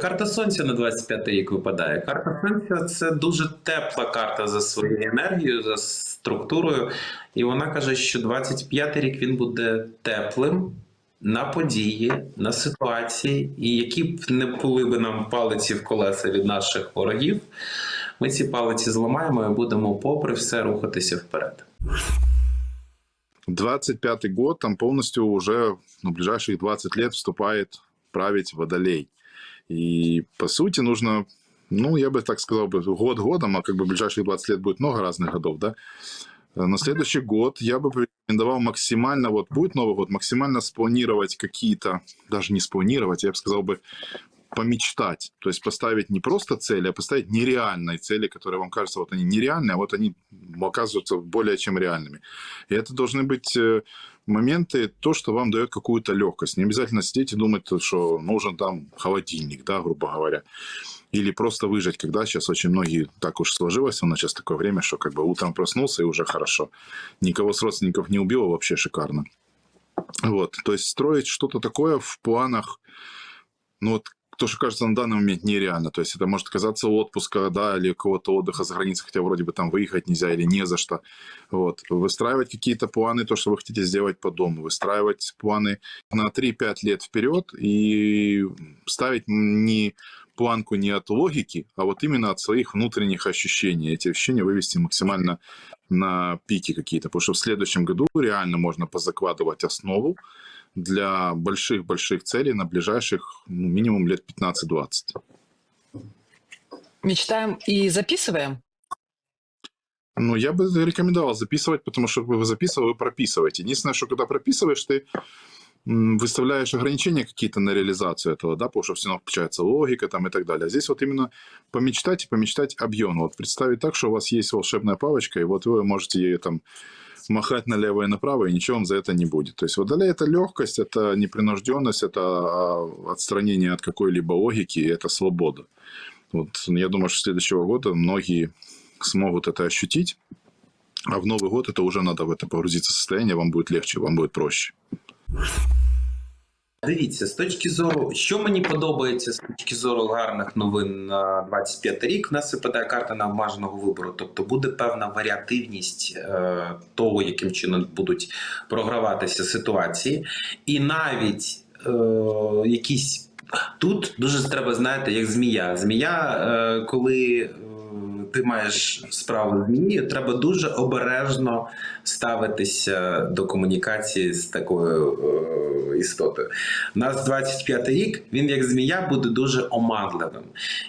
Карта сонця на 25 рік випадає. Карта сонця це дуже тепла карта за своєю енергією, за структурою. І вона каже, що 25 рік він буде теплим на події, на ситуації, і які б не були би нам палиці в колеса від наших ворогів, ми ці палиці зламаємо і будемо, попри все, рухатися вперед. 25 год, там полностью уже ну, ближайших 20 лет вступает править Водолей. И, по сути, нужно, ну, я бы так сказал, бы год годом, а как бы ближайших 20 лет будет много разных годов, да. Э, На следующий год я бы порекомендовал максимально, вот будет Новый год, максимально спланировать какие-то, даже не спланировать, я бы сказал бы, помечтать. То есть поставить не просто цели, а поставить нереальные цели, которые вам кажутся, вот они нереальные, а вот они оказываются более чем реальными. И это должны быть э, моменты, то, что вам дает какую-то легкость. Не обязательно сидеть и думать, что нужен там холодильник, да, грубо говоря. Или просто выжить, когда сейчас очень многие, так уж сложилось, у нас сейчас такое время, что как бы утром проснулся и уже хорошо. Никого с родственников не убило, вообще шикарно. Вот, то есть строить что-то такое в планах, ну вот то, что кажется на данный момент нереально. То есть это может казаться отпуска, да, или какого-то отдыха за границей, хотя вроде бы там выехать нельзя или не за что. Вот. Выстраивать какие-то планы, то, что вы хотите сделать по дому. Выстраивать планы на 3-5 лет вперед и ставить не планку не от логики, а вот именно от своих внутренних ощущений. Эти ощущения вывести максимально на пики какие-то, потому что в следующем году реально можно позакладывать основу для больших-больших целей на ближайших ну, минимум лет 15-20. Мечтаем и записываем? Ну, я бы рекомендовал записывать, потому что вы записывали, вы прописываете. Единственное, что когда прописываешь, ты выставляешь ограничения какие-то на реализацию этого, да, потому что все равно включается логика там и так далее. А здесь вот именно помечтать и помечтать объем. Вот представить так, что у вас есть волшебная палочка, и вот вы можете ею там махать налево и направо, и ничего вам за это не будет. То есть водолей – это легкость, это непринужденность, это а, отстранение от какой-либо логики, и это свобода. Вот я думаю, что с следующего года многие смогут это ощутить, а в Новый год это уже надо в это погрузиться в состояние, вам будет легче, вам будет проще. Дивіться, з точки зору, що мені подобається з точки зору гарних новин на 25 рік, в нас випадає карта необмеженого вибору. Тобто буде певна варіативність е, того, яким чином будуть програватися ситуації, і навіть е, якісь тут дуже треба знаєте, як змія. Змія, е, коли ти маєш справу з змією, треба дуже обережно ставитися до комунікації з такою е, істотою. У нас 25 рік, він як змія буде дуже оманливим.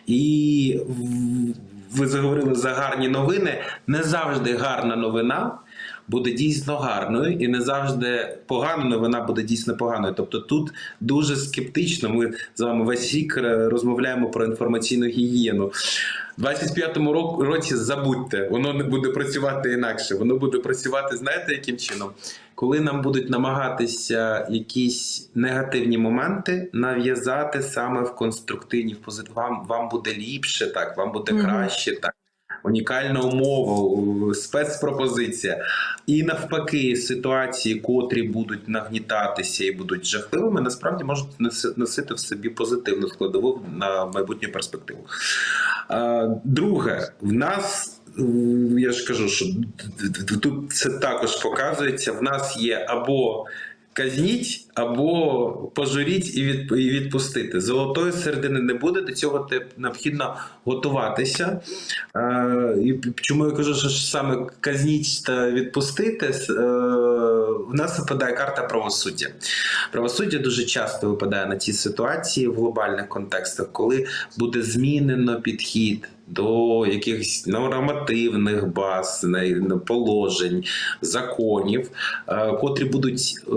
І ви заговорили за гарні новини. Не завжди гарна новина. Буде дійсно гарною, і не завжди погана новина буде дійсно поганою. Тобто тут дуже скептично. Ми з вами весь рік е, розмовляємо про інформаційну гігієну. У 25-му року- році забудьте, воно не буде працювати інакше. Воно буде працювати, знаєте, яким чином? Коли нам будуть намагатися якісь негативні моменти нав'язати саме в конструктивні, в позитив. Вам, вам буде ліпше, так, вам буде краще, так. Унікальна умова, спецпропозиція. І навпаки, ситуації, котрі будуть нагнітатися і будуть жахливими, насправді можуть носити в собі позитивну складову на майбутню перспективу. Друге, в нас. Я ж кажу, що тут це також показується. В нас є або казніть, або пожуріть і від- і відпустити. Золотої середини не буде. До цього те- необхідно готуватися. Е, І чому я кажу, що саме казніть та відпустити? С- е, нас випадає карта правосуддя. Правосуддя дуже часто випадає на ці ситуації в глобальних контекстах, коли буде змінено підхід. До якихось нормативних баз, положень, законів, е, котрі будуть е,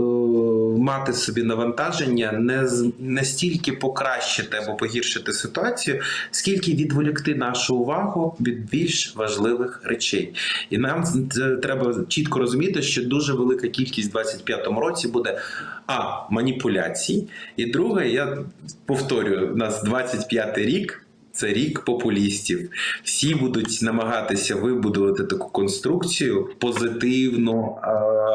мати собі навантаження не, не стільки покращити або погіршити ситуацію, скільки відволікти нашу увагу від більш важливих речей. І нам з- треба чітко розуміти, що дуже велика кількість в 25-му році буде а маніпуляцій. І друге, я повторюю, у нас 25-й рік. Це рік популістів. Всі будуть намагатися вибудувати таку конструкцію позитивну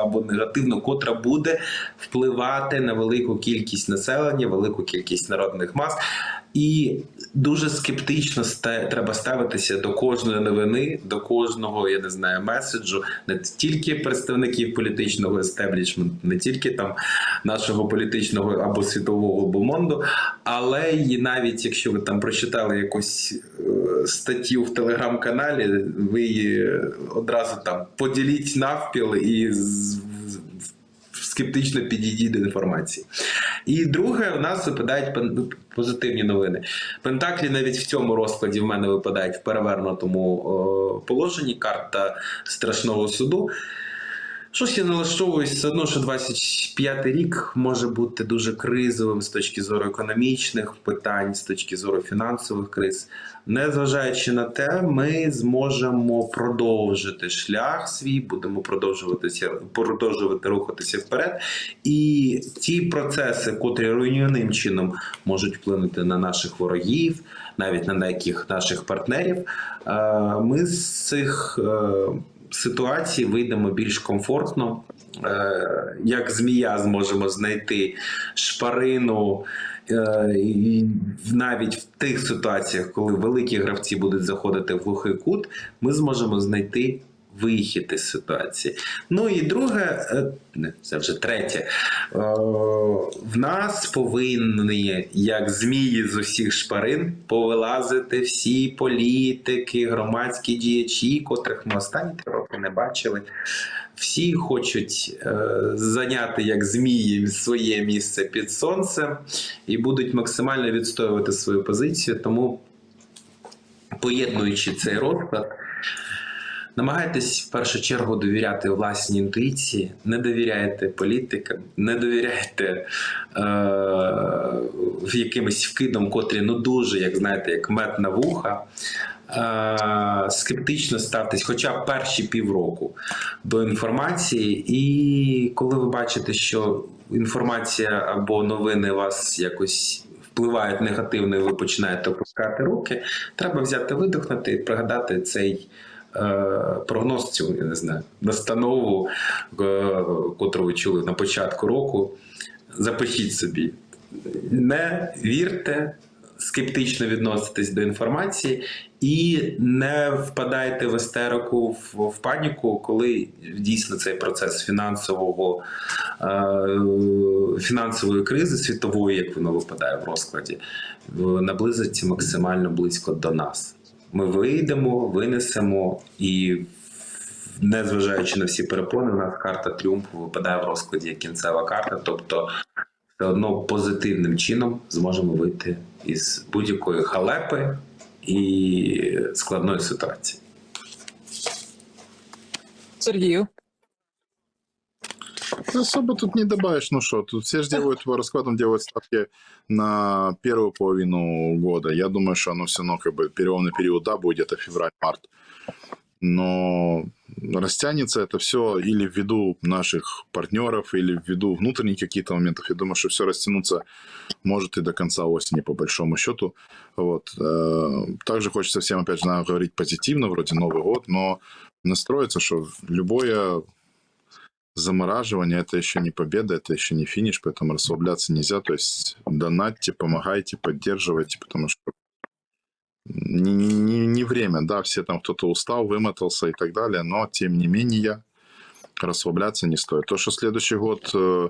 або негативну, котра буде впливати на велику кількість населення, велику кількість народних мас. І дуже скептично треба ставитися до кожної новини, до кожного, я не знаю, меседжу, не тільки представників політичного естеблішменту, не тільки там нашого політичного або світового бомонду, але і навіть якщо ви там прочитали якусь е, статтю в телеграм-каналі, ви її одразу там поділіть навпіл і з- скептично підійдіть до інформації. І друге, у нас випадають позитивні новини. Пентаклі навіть в цьому розкладі в мене випадають в перевернутому положенні карта страшного суду. Щось я налаштовуюсь все одно, що 25-й рік може бути дуже кризовим з точки зору економічних питань, з точки зору фінансових криз. Незважаючи на те, ми зможемо продовжити шлях свій, будемо продовжуватися, продовжувати рухатися вперед. І ті процеси, котрі руйнівним чином можуть вплинути на наших ворогів, навіть на деяких наших партнерів, е, ми з цих ситуацій вийдемо більш комфортно. Е, Як змія зможемо знайти шпарину. е, навіть в тих ситуаціях, коли великі гравці будуть заходити в глухий кут, ми зможемо знайти вихід із ситуації. Ну і друге, е, це вже третє. Е, В нас повинні, як змії з усіх шпарин, повилазити всі політики, громадські діячі, котрих ми останні роки не бачили. Всі хочуть е, зайняти як змії своє місце під сонцем і будуть максимально відстоювати свою позицію. Тому, поєднуючи цей розклад, намагайтесь в першу чергу довіряти власній інтуїції, не довіряйте політикам, не довіряйте е, якимось вкидам, котрі ну дуже, як знаєте, як мед на вуха. Е, скептично ставтесь хоча б перші півроку до інформації, і коли ви бачите, що інформація або новини вас якось впливають негативно, і ви починаєте опускати руки, треба взяти видихнути і пригадати цей. Е, Прогноз цю, я не знаю, настанову, е, котру ви чули на початку року. Запишіть собі. Не вірте, скептично відноситесь до інформації і не впадайте в істерику в, в паніку, коли дійсно цей процес фінансового е, фінансової кризи світової, як воно випадає в розкладі, наблизиться максимально близько до нас. Ми вийдемо, винесемо і. Незважаючи на всі перепони, у нас карта тріумфу випадає в розкладі як кінцева карта, тобто все одно позитивним чином зможемо вийти із будь-якої халепи і складної ситуації. Сергію. Особо тут не добавишь, ну что, тут все же делают по раскладам, делают ставки на первую половину года. Я думаю, что оно все равно как бы переломный период, да, будет где-то февраль-март. Но растянется это все или ввиду наших партнеров, или ввиду внутренних каких-то моментов. Я думаю, что все растянуться может и до конца осени, по большому счету. Вот. Э, Также хочется всем, опять же, говорить позитивно, вроде Новый год, но настроиться, что любое замораживание это еще не победа, это еще не финиш, поэтому расслабляться нельзя. То есть донатьте, помогайте, поддерживайте, потому что не, не, не время, да, все там кто-то устал, вымотался и так далее, но тем не менее расслабляться не стоит. То, что следующий год э,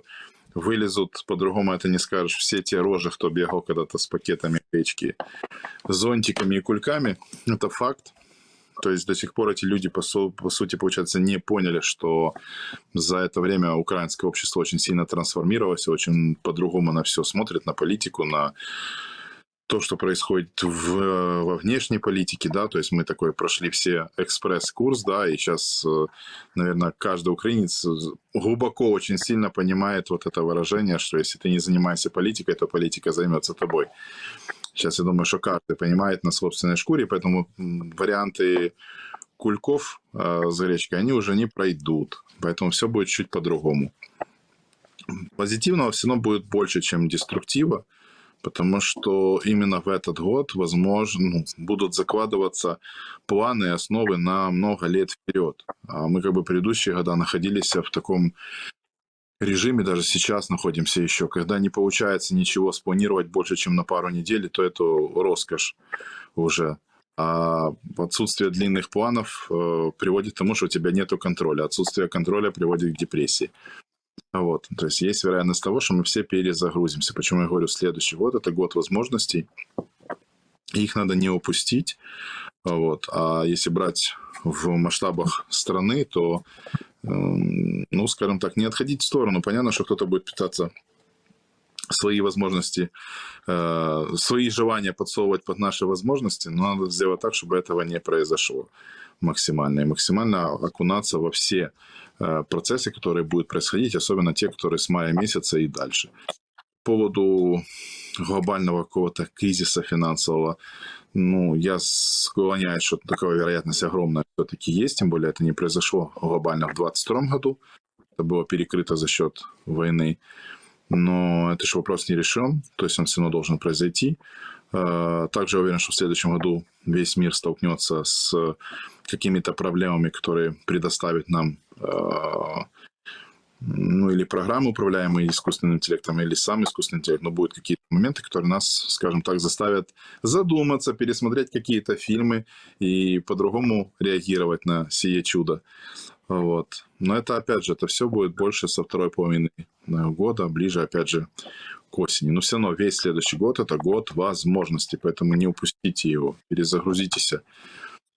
вылезут, по-другому это не скажешь, все те рожи, кто бегал когда-то с пакетами печки, зонтиками и кульками, это факт. То есть до сих пор эти люди, по, су- по сути, получается, не поняли, что за это время украинское общество очень сильно трансформировалось, очень по-другому на все смотрит, на политику, на то, что происходит в, во внешней политике, да, то есть мы такой прошли все экспресс-курс, да, и сейчас, наверное, каждый украинец глубоко очень сильно понимает вот это выражение, что если ты не занимаешься политикой, то политика займется тобой. Сейчас я думаю, что каждый понимает на собственной шкуре, поэтому варианты кульков э, с гречкой, они уже не пройдут. Поэтому все будет чуть по-другому. Позитивного все равно будет больше, чем деструктива, потому что именно в этот год, возможно, ну, будут закладываться планы и основы на много лет вперед. А мы как бы предыдущие года находились в таком режиме даже сейчас находимся еще. Когда не получается ничего спланировать больше, чем на пару недель, то это роскошь уже. А отсутствие длинных планов э, приводит к тому, что у тебя нет контроля. Отсутствие контроля приводит к депрессии. Вот. То есть есть вероятность того, что мы все перезагрузимся. Почему я говорю, следующий год – это год возможностей. Их надо не упустить. Вот. А если брать в масштабах страны, то, эм, ну, скажем так, не отходить в сторону. Понятно, что кто-то будет пытаться свои возможности, э, свои желания подсовывать под наши возможности, но надо сделать так, чтобы этого не произошло максимально. И максимально окунаться во все э, процессы, которые будут происходить, особенно те, которые с мая месяца и дальше. По поводу глобального какого-то кризиса финансового, ну, я склоняюсь, что такая вероятность огромная все-таки есть, тем более это не произошло глобально в 2022 году, это было перекрыто за счет войны, но это же вопрос не решен, то есть он все равно должен произойти. Э, Также уверен, что в следующем году весь мир столкнется с какими-то проблемами, которые предоставит нам э, ну, или программы, управляемые искусственным интеллектом, или сам искусственный интеллект, но будут какие-то моменты, которые нас, скажем так, заставят задуматься, пересмотреть какие-то фильмы и по-другому реагировать на сие чудо. Вот. Но это, опять же, это все будет больше со второй половины э, года, ближе, опять же, к осени. Но все равно весь следующий год – это год возможностей, поэтому не упустите его, перезагрузитесь.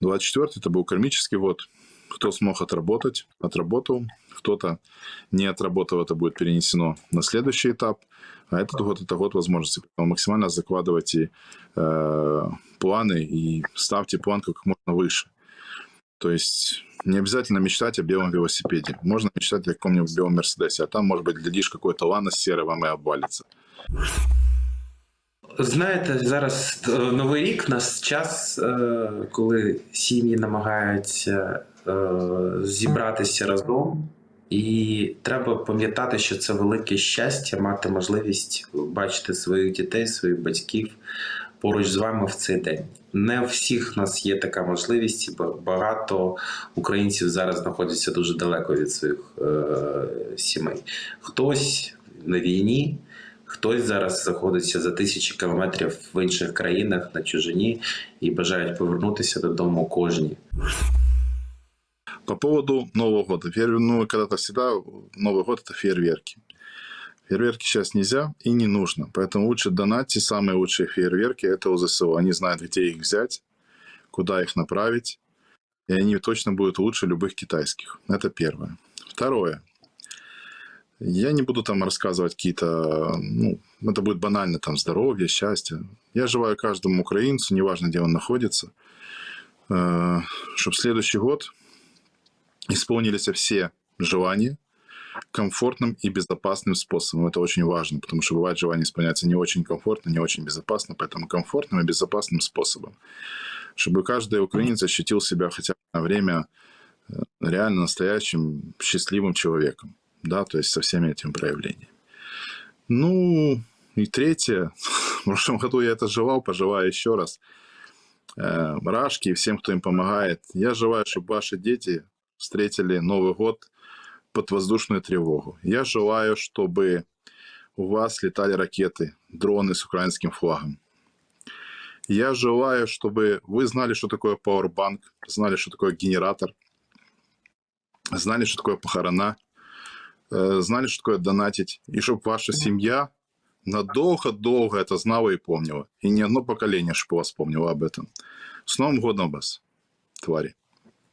24 это был кармический год Кто смог отработать, отработал. Кто-то не отработал, это будет перенесено на следующий этап. А этот год – это год возможностей. Поэтому максимально закладывайте э, планы и ставьте план как можно выше. То есть не обязательно мечтать о белом велосипеде. Можно мечтать о каком-нибудь белом Мерседесе, а там, может быть, глядишь, какой-то ланос серый вам и обвалится. Знаєте, зараз е, новий рік у нас час, е, коли сім'ї намагаються е, зібратися разом, і треба пам'ятати, що це велике щастя мати можливість бачити своїх дітей, своїх батьків поруч з вами в цей день. Не всіх нас є така можливість, бо багато українців зараз знаходяться дуже далеко від своїх е, сімей. Хтось на війні. Хтось зараз знаходиться за тисячі кілометрів в інших країнах на чужині і бажають повернутися додому кожні. По поводу Нового года. Ну, когда-то всегда Новый год – это фейерверки. Фейерверки сейчас нельзя и не нужно. Поэтому лучше донатьте самые лучшие фейерверки. Это у ЗСУ. Они знают, где их взять, куда их направить. И они точно будут лучше любых китайских. Это первое. Второе. Я не буду там рассказывать какие-то, ну, это будет банально, там, здоровье, счастье. Я желаю каждому украинцу, неважно, где он находится, чтобы следующий год исполнились все желания комфортным и безопасным способом. Это очень важно, потому что бывает желание исполняться не очень комфортно, не очень безопасно, поэтому комфортным и безопасным способом. Чтобы каждый украинец ощутил себя хотя бы на время э, реально настоящим счастливым человеком. Да, то есть со всеми этими проявлениями. Ну, и третье. В прошлом году я это желал, пожелаю еще раз. Э, Рашки и всем, кто им помогает. Я желаю, чтобы ваши дети встретили Новый год под воздушную тревогу. Я желаю, чтобы у вас летали ракеты, дроны с украинским флагом. Я желаю, чтобы вы знали, что такое пауэрбанк, знали, что такое генератор, знали, что такое похорона, э, знали, что такое донатить, и чтобы ваша семья надолго-долго это знала и помнила. И ни одно поколение, чтобы вас помнило об этом. С Новым годом вас, твари!